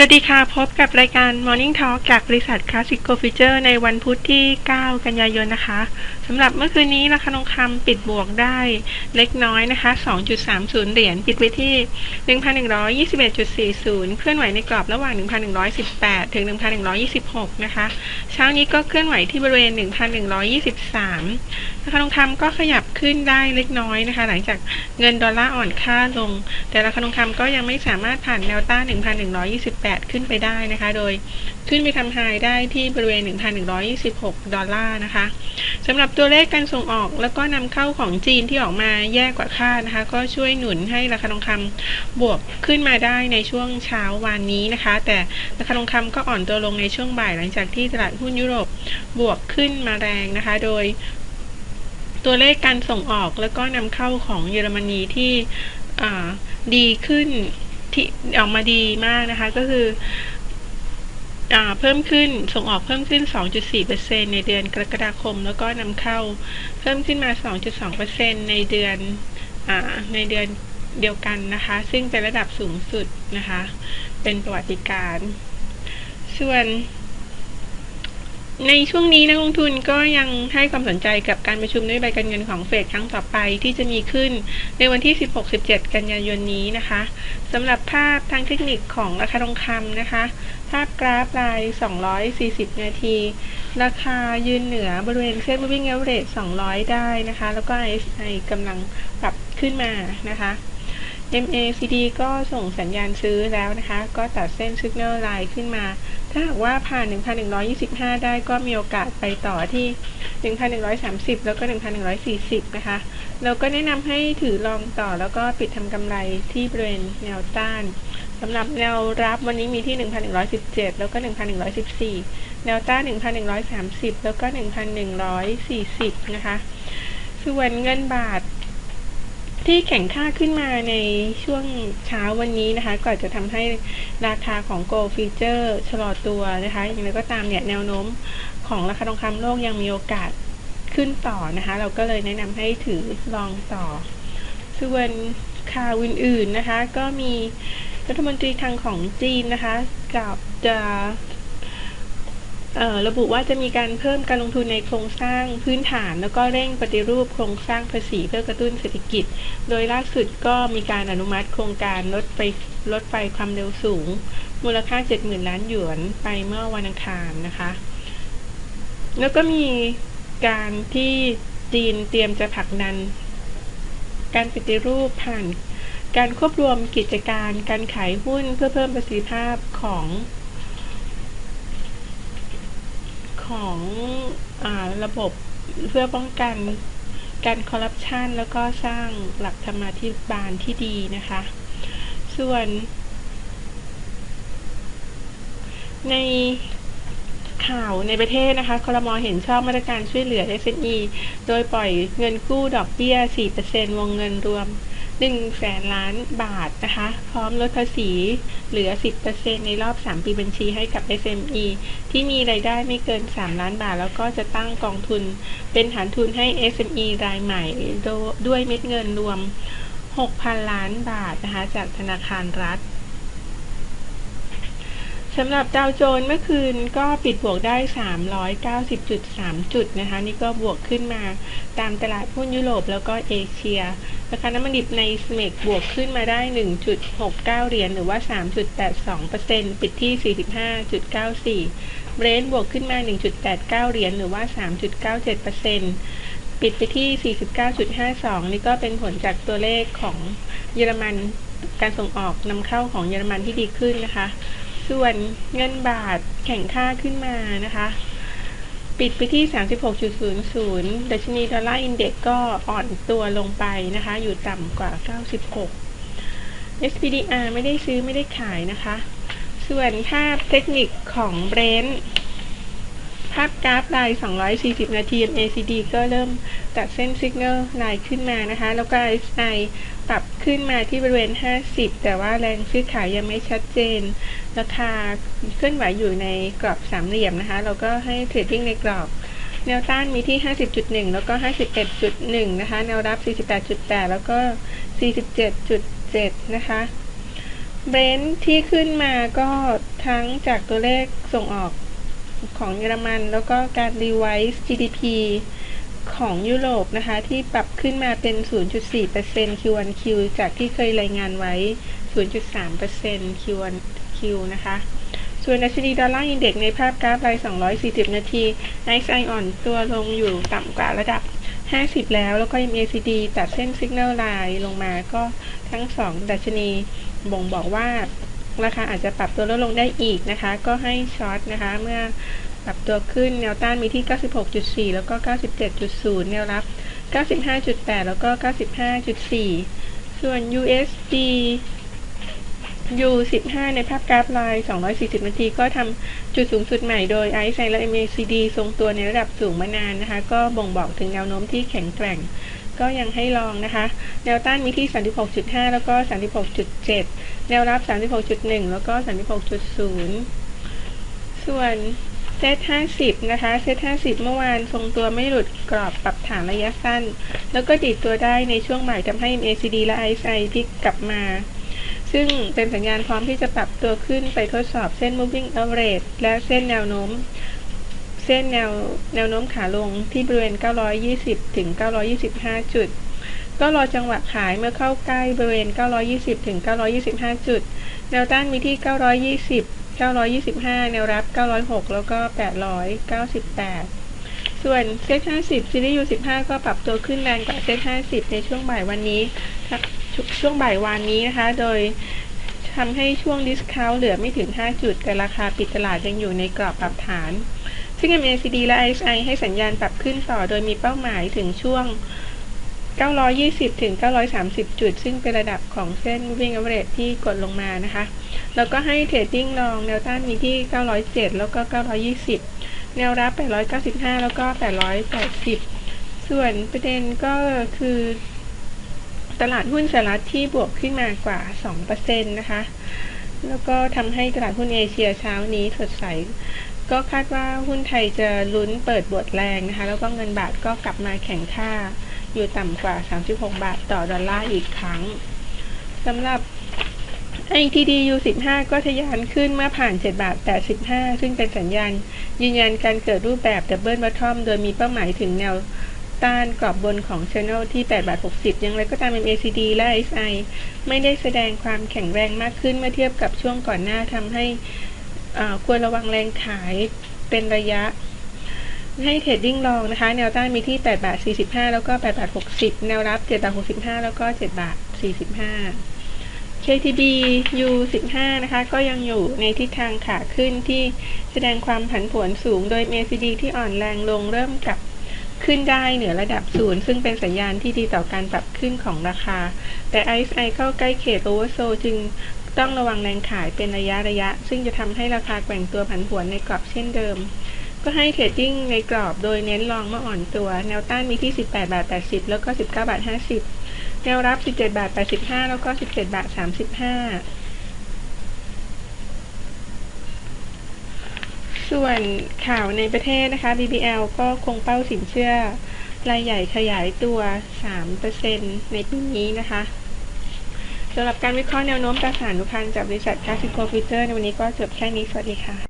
สวัสดีค่ะ พบกับรายการ Morning Talk จากบริษัท Classic Go Future ในวันพุธที่ 9 กันยายนนะคะสำหรับเมื่อคืนนี้ราคาทองคำปิดบวกได้เล็กน้อยนะคะ 2.30 เหรียญปิดไปที่ 1,121.40 เคลื่อนไหวในกรอบระหว่าง 1,118 ถึง 1,126 นะคะ เช้านี้ก็เคลื่อนไหวที่บริเวณ 1,123 ราคาทองคำก็ขยับขึ้นได้เล็กน้อยนะคะ หลังจากเงินดอลลาร์อ่อนค่าลง แต่ราคาทองคำก็ยังไม่สามารถผ่านแนวต้าน 1,128ขึ้นไปได้นะคะ โดยขึ้นไปทำไฮได้ที่บริเวณ 1,126 ดอลลาร์นะคะสำหรับตัวเลขการส่งออกแล้วก็นำเข้าของจีนที่ออกมาแย่กว่าคาดนะคะ ก็ช่วยหนุนให้ราคาทองคำบวกขึ้นมาได้ในช่วงเช้าวันนี้นะคะ แต่ราคาทองคำก็อ่อนตัวลงในช่วงบ่ายหลังจากที่ตลาดหุ้นยุโรปบวกขึ้นมาแรงนะคะ โดย ตัวเลขการส่งออกแล้วก็นำเข้าของเยอรมนีที่ดีขึ้น ที่ออกมาดีมากนะคะ ก็คือเพิ่มขึ้นส่งออกเพิ่มขึ้น 2.4%ในเดือนกรกฎาคม แล้วก็นำเข้าเพิ่มขึ้นมา 2.2%ในเดือนอในเดือนเดียวกันนะคะ ซึ่งเป็นระดับสูงสุดนะคะ เป็นประวัติการ ส่วน ในช่วงนี้นักลงทุนก็ยังให้ความสนใจกับการประชุมนโยบายการเงินของเฟดครั้งต่อไปที่จะมีขึ้นในวันที่ 16-17 กันยายนนี้นะคะสำหรับภาพทางเทคนิคของราคาทองคำนะคะ ภาพกราฟราย 240 นาที ราคายืนเหนือบริเวณเส้น moving average 200 ได้นะคะ แล้วก็ RSI กำลังปรับขึ้นมานะคะ MACD ก็ส่งสัญญาณซื้อแล้วนะคะ ก็ตัดเส้น Signal Line ขึ้นมา ถ้าหากว่าผ่าน 1,125 ได้ก็มีโอกาสไปต่อที่ 1,130 แล้วก็ 1,140 นะคะ เราก็แนะนำให้ถือลองต่อแล้วก็ปิดทำกำไรที่บริเวณแนวต้านสำหรับแนวรับวันนี้มีที่ 1,117 แล้วก็ 1,114 แนวต้าน 1,130 แล้วก็ 1,140 นะคะ ส่วนเงินบาท ที่แข่งค่าขึ้นมาในช่วงเช้าวันนี้นะคะก็จะทำให้ราคาของ Gold Future ชะลอตัวนะคะอย่างไรก็ตามเนี่ยแนวโน้มของราคาทองคำโลกยังมีโอกาสขึ้นต่อนะคะ เราก็เลยแนะนำให้ถือลองต่อ ส่วนข่าวอื่นๆนะคะ ก็มีรัฐมนตรีทางของจีนนะคะกับจะ ระบุว่าจะมีการเพิ่มการลงทุนในโครงสร้างพื้นฐาน แล้วก็เร่งปฏิรูปโครงสร้างภาษีเพื่อกระตุ้นเศรษฐกิจ โดยล่าสุดก็มีการอนุมัติโครงการรถไฟรถไฟความเร็วสูง มูลค่า 70,000 ล้านหยวนไปเมื่อวันอังคารนะคะ แล้วก็มีการที่จีนเตรียมจะผลักดัน การปฏิรูปผ่าน การควบรวมกิจการการขายหุ้นเพื่อเพิ่มประสิทธิภาพของ ของอระบบเพื่อป้องกันการคอร์รัปชันแล้วก็สร้างหลักธรรมาธิบาลที่ดีนะคะ ส่วน ในข่าวในประเทศนะคะ คอรมอเห็นชอบมาตรการช่วยเหลือ SME โดยปล่อยเงินกู้ดอกเบี้ย 4%วงเงินรวม 1แสนล้านบาทนะคะ พร้อมลดภาษีเหลือ 10%ในรอบ 3 ปีบัญชีให้กับ SME ที่มีไรายได้ไม่เกิน 3 ล้านบาท แล้วก็จะตั้งกองทุนเป็นฐานทุนให้ SME รายใหม่ด้วยเม็ดเงินรวม 6,000 ล้านบาทนะคะจากธนาคารรัฐ สำหรับดาวโจนส์เมื่อคืนก็ปิดบวกได้ 390.3 จุดนะคะ นี่ก็บวกขึ้นมาตามตลาดหุ้นยุโรปแล้วก็เอเชียราคาน้ำมันดิบในสเมกบวกขึ้นมาได้ 1.69 เหรียญหรือว่า 3.82%ปิดที่ 45.94 เบรนท์บวกขึ้นมา 1.89 เหรียญหรือว่า 3.97%ปิดไปที่ 49.52 นี่ก็เป็นผลจากตัวเลขของเยอรมันการส่งออกนำเข้าของเยอรมันที่ดีขึ้นนะคะ ส่วนเงินบาทแข่งค่าขึ้นมานะคะ ปิดไปที่ 36.00 ดัชนีดอลลาร์อินเด็กก็อ่อนตัวลงไปนะคะ อยู่ต่ำกว่า 96 SPDR ไม่ได้ซื้อไม่ได้ขายนะคะ ส่วนภาพเทคนิคของเบรนท์ ภาพกราฟลาย 240 นาที MACD ก็เริ่มตัดเส้นสัญญาณลายขึ้นมานะคะ แล้วก็ RSI ปรับขึ้นมาที่บริเวณ 50 แต่ว่าแรงซื้อขายยังไม่ชัดเจน ราคาเคลื่อนไหวอยู่ในกรอบสามเหลี่ยมนะคะ เราก็ให้เทรดดิ้งในกรอบแนวต้านมีที่ 50.1 แล้วก็ 51.1 นะคะ แนวรับ 48.8 แล้วก็ 47.7 นะคะเบรนท์ที่ขึ้นมาก็ทั้งจากตัวเลขส่งออก ของเยอรมัน แล้วก็การรีไวซ์ GDP ของยุโรปนะคะ ที่ปรับขึ้นมาเป็น 0.4% Q1Q จากที่เคยรายงานไว้ 0.3% Q1Q นะคะส่วนดัชนีดอลลาร์อินเด็กในภาพกราฟราย 240 นาที RSI อ่อนตัวลงอยู่ต่ำกว่าระดับ 50 แล้ว แล้วก็ MACD ตัดเส้น Signal Line ลงมาก็ทั้ง 2 ดัชนีบ่งบอกว่า ราคาอาจจะปรับตัวลดลงได้อีกนะคะ ก็ให้ช็อตนะคะ เมื่อปรับตัวขึ้นแนวต้านมีที่ 96.4 แล้วก็ 97.0 แนวรับ 95.8 แล้วก็ 95.4 ส่วน USD U15 ในภาพกราฟไลน์ 240 นาที ก็ทำจุดสูงสุดใหม่โดย i อ e และ MACD ทรงตัวในระดับสูงมานานนะคะ ก็บ่งบอกถึงแนวโน้มที่แข็งแกร่ง ก็ยังให้ลองนะคะ แนวต้านมีที่ 36.5 แล้วก็ 36.7 แนวรับ 36.1 แล้วก็ 36.0 ส่วนเซต50 นะคะ เซต50 เมื่อวานทรงตัวไม่หลุดกรอบปรับฐานระยะสั้น แล้วก็ดีดตัวได้ในช่วงบ่ายทำให้ MACD และ RSI พลิกกลับมา ซึ่งเป็นสัญญาณพร้อมที่จะปรับตัวขึ้นไปทดสอบเส้น moving average และเส้นแนวโน้ม เส้นแนวแนวโน้มขาลงที่บริเวณ 920 ถึง 925 จุด ก็รอจังหวะขายเมื่อเข้าใกล้บริเวณ 920 ถึง 925 จุด แนวต้านมีที่ 920 925 แนวรับ 906 แล้วก็ 898 ส่วนเซ็ต50 ซีรีส์ U15 ก็ปรับตัวขึ้นแรงกว่าเซ็ต50 ในช่วงบ่ายวันนี้ ช่วงบ่ายวานนี้นะคะ โดยทำให้ช่วงดิสคาวเหลือไม่ถึง 5 จุด แต่ราคาปิดตลาดยังอยู่ในกรอบปรับฐาน ซึ่ง MACD และ RSI ให้สัญญาณปรับขึ้นต่อ โดยมีเป้าหมายถึงช่วง 920 ถึง 930 จุด ซึ่งเป็นระดับของเส้น moving average ที่กดลงมานะคะ แล้วก็ให้เทรดดิ้งลองแนวต้านมีที่ 907 แล้วก็ 920 แนวรับ 895 แล้วก็ 880 ส่วนประเด็นก็คือตลาดหุ้นสหรัฐที่บวกขึ้นมากว่า 2%นะคะ แล้วก็ทำให้ตลาดหุ้นเอเชียเช้านี้สดใส ก็คาดว่าหุ้นไทยจะลุ้นเปิดบวกแรงนะคะ แล้วก็เงินบาทก็กลับมาแข็งค่าอยู่ต่ำกว่า 36 บาทต่อดอลลาร์อีกครั้งสำหรับ ITD U15 ก็ทะยานขึ้นเมื่อผ่าน 7 บาท 85 ซึ่งเป็นสัญญาณ ยืนยันการเกิดรูปแบบดับเบิลบัตทอมโดยมีเป้าหมายถึงแนวต้านกรอบบนของ Channel ที่8บาท60อย่างไรก็ตาม MACD และ SI ไม่ได้แสดงความแข็งแรงมากขึ้นเมื่อเทียบกับช่วงก่อนหน้าทำให้ ควรระวังแรงขายเป็นระยะ ให้เทรดดิ้งลองนะคะ แนวต้านมีที่ 8 บาท 45 แล้วก็ 8 บาท 60 แนวรับ 7 บาท 65 แล้วก็ 7 บาท 45 KTB U15 นะคะ ก็ยังอยู่ในทิศทางขาขึ้นที่แสดงความผันผวนสูง โดย MACD ที่อ่อนแรงลงเริ่มกลับขึ้นได้เหนือระดับศูนย์ซึ่งเป็นสัญญาณที่ดีต่อการปรับขึ้นของราคา แต่ RSI เข้าใกล้เขตโอเวอร์โซจึง ต้องระวังแรงขายเป็นระยะระยะ ซึ่งจะทำให้ราคาแกว่งตัวผันผวนในกรอบเช่นเดิม ก็ให้เทรดดิ้งในกรอบโดยเน้นลองเมื่ออ่อนตัว แนวต้านมีที่ 18 บาท 80 แล้วก็ 19 บาท 50 แนวรับ 17 บาท 85 แล้วก็ 17 บาท 35 ส่วนข่าวในประเทศนะคะ BBL ก็คงเป้าสินเชื่อรายใหญ่ขยายตัว 3%ในปีนี้นะคะ สำหรับการวิเคราะห์แนวโน้มตราสารนุพันธ์จากบริษัทคาสิโกฟิเตอร์ในวันนี้ก็จบแค่นี้ สวัสดีค่ะ